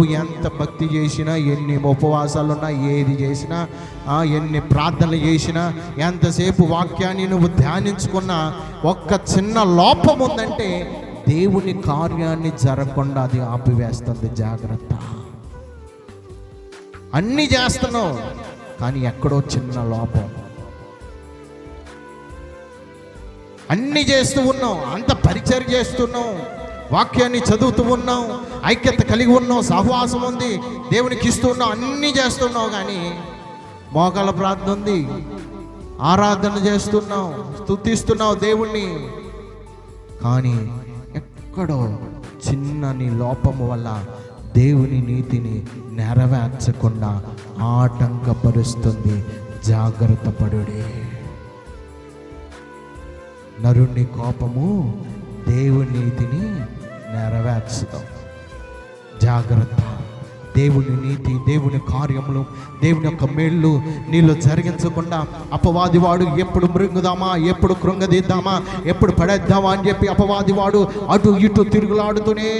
నువ్వు ఎంత భక్తి చేసినా ఎన్ని ఉపవాసాలున్నా ఏది చేసినా ఎన్ని ప్రార్థనలు చేసినా ఎంతసేపు వాక్యాన్ని నువ్వు ధ్యానించుకున్నా ఒక్క చిన్న లోపం ఉందంటే దేవుని కార్యాన్ని జరగకుండా అది ఆపివేస్తుంది. జాగ్రత్త. అన్నీ చేస్తున్నావు కానీ ఎక్కడో చిన్న లోపం. అన్ని చేస్తూ ఉన్నావు అంత పరిచయం చేస్తున్నావు. వాక్యాన్ని చదువుతూ ఉన్నాం ఐక్యత కలిగి ఉన్నాం సహవాసం ఉంది దేవునికి ఇస్తూ ఉన్నాం అన్నీ చేస్తున్నావు కానీ మోకాల ప్రార్థన ఉంది ఆరాధన చేస్తున్నావు స్తుతిస్తున్నావు దేవుణ్ణి. కానీ ఎక్కడో చిన్నని లోపము వల్ల దేవుని నీతిని నెరవేర్చకుండా ఆటంకపరుస్తుంది జాగ్రత్త పడుడే. నరుణ్ణి కోపము దేవుని నీతిని నెరవేర్చుతాం జాగ్రత్త. దేవుని నీతి దేవుని కార్యములు దేవుని యొక్క మేళ్ళు నీళ్ళు జరిగించకుండా అపవాది వాడు ఎప్పుడు మృంగుదామా ఎప్పుడు కృంగదీద్దామా ఎప్పుడు పడేద్దామా అని చెప్పి అపవాది వాడు అటు ఇటు తిరుగులాడుతూనే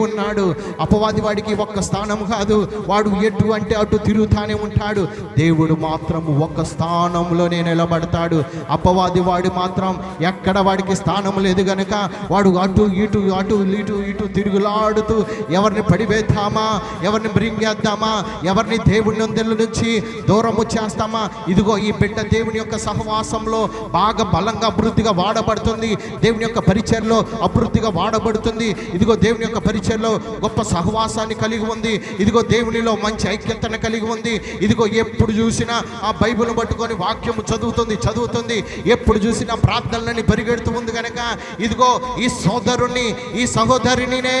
ఉన్నాడు. అపవాది వాడికి ఒక్క స్థానం కాదు వాడు ఎటు అంటే అటు తిరుగుతానే ఉంటాడు. దేవుడు మాత్రం ఒక్క స్థానంలోనే నిలబడతాడు. అపవాది వాడు మాత్రం ఎక్కడ వాడికి స్థానం లేదు గనుక వాడు అటు ఇటు అటు ఇటు ఇటు తిరుగులాడుతూ ఎవరిని పడివేద్దామా ఎవరిని మృంగేద్దామా ఎవరిని దేవుని అందరి నుంచి దూరము చేస్తామా? ఇదిగో ఈ బిడ్డ దేవుని యొక్క సహవాసంలో బాగా బలంగా అభివృద్ధిగా వాడబడుతుంది. దేవుని యొక్క పరిచయలో అభివృద్ధిగా వాడబడుతుంది. ఇదిగో దేవుని యొక్క పరిచయలో గొప్ప సహవాసాన్ని కలిగి ఉంది. ఇదిగో దేవునిలో మంచి ఐక్యతను కలిగి ఉంది. ఇదిగో ఎప్పుడు చూసినా ఆ బైబిల్ పట్టుకొని వాక్యము చదువుతుంది చదువుతుంది. ఎప్పుడు చూసినా ప్రార్థనలని పరిగెడుతూ ఉంది కనుక ఇదిగో ఈ సోదరుణ్ణి ఈ సహోదరునినే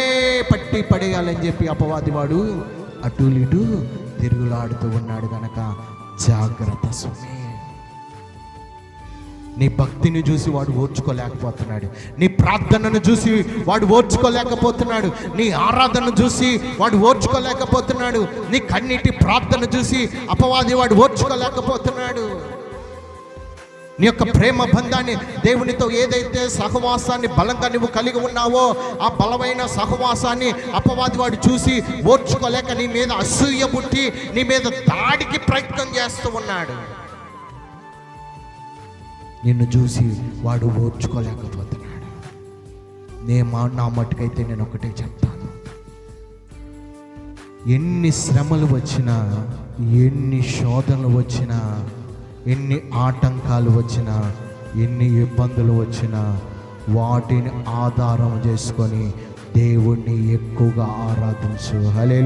పట్టి పడేయాలని చెప్పి అపవాది వాడు అటు ఇటు తిరుగులాడుతూ ఉన్నాడు కనుక జాగ్రత్త స్వామి. నీ భక్తిని చూసి వాడు ఓర్చుకోలేకపోతున్నాడు. నీ ప్రార్థనను చూసి వాడు ఓర్చుకోలేకపోతున్నాడు. నీ ఆరాధనను చూసి వాడు ఓర్చుకోలేకపోతున్నాడు. నీ కన్నీటి ప్రార్థన చూసి అపవాది వాడు ఓర్చుకోలేకపోతున్నాడు. నీ యొక్క ప్రేమ బంధాన్ని దేవునితో ఏదైతే సహవాసాన్ని బలంగా నువ్వు కలిగి ఉన్నావో ఆ బలమైన సహవాసాన్ని అపవాది వాడు చూసి ఓర్చుకోలేక నీ మీద అసూయ పుట్టి నీ మీద దాడికి ప్రయత్నం చేస్తూ ఉన్నాడు. నిన్ను చూసి వాడు ఓర్చుకోలేకపోతున్నాడు. నే మా నా మట్టుకైతే నేను ఒకటే చెప్తాను. ఎన్ని శ్రమలు వచ్చినా ఎన్ని శోధనలు వచ్చినా ఎన్ని ఆటంకాలు వచ్చినా ఎన్ని ఇబ్బందులు వచ్చినా వాటిని ఆధారం చేసుకొని దేవుణ్ణి ఎక్కువగా ఆరాధించు. హలేలు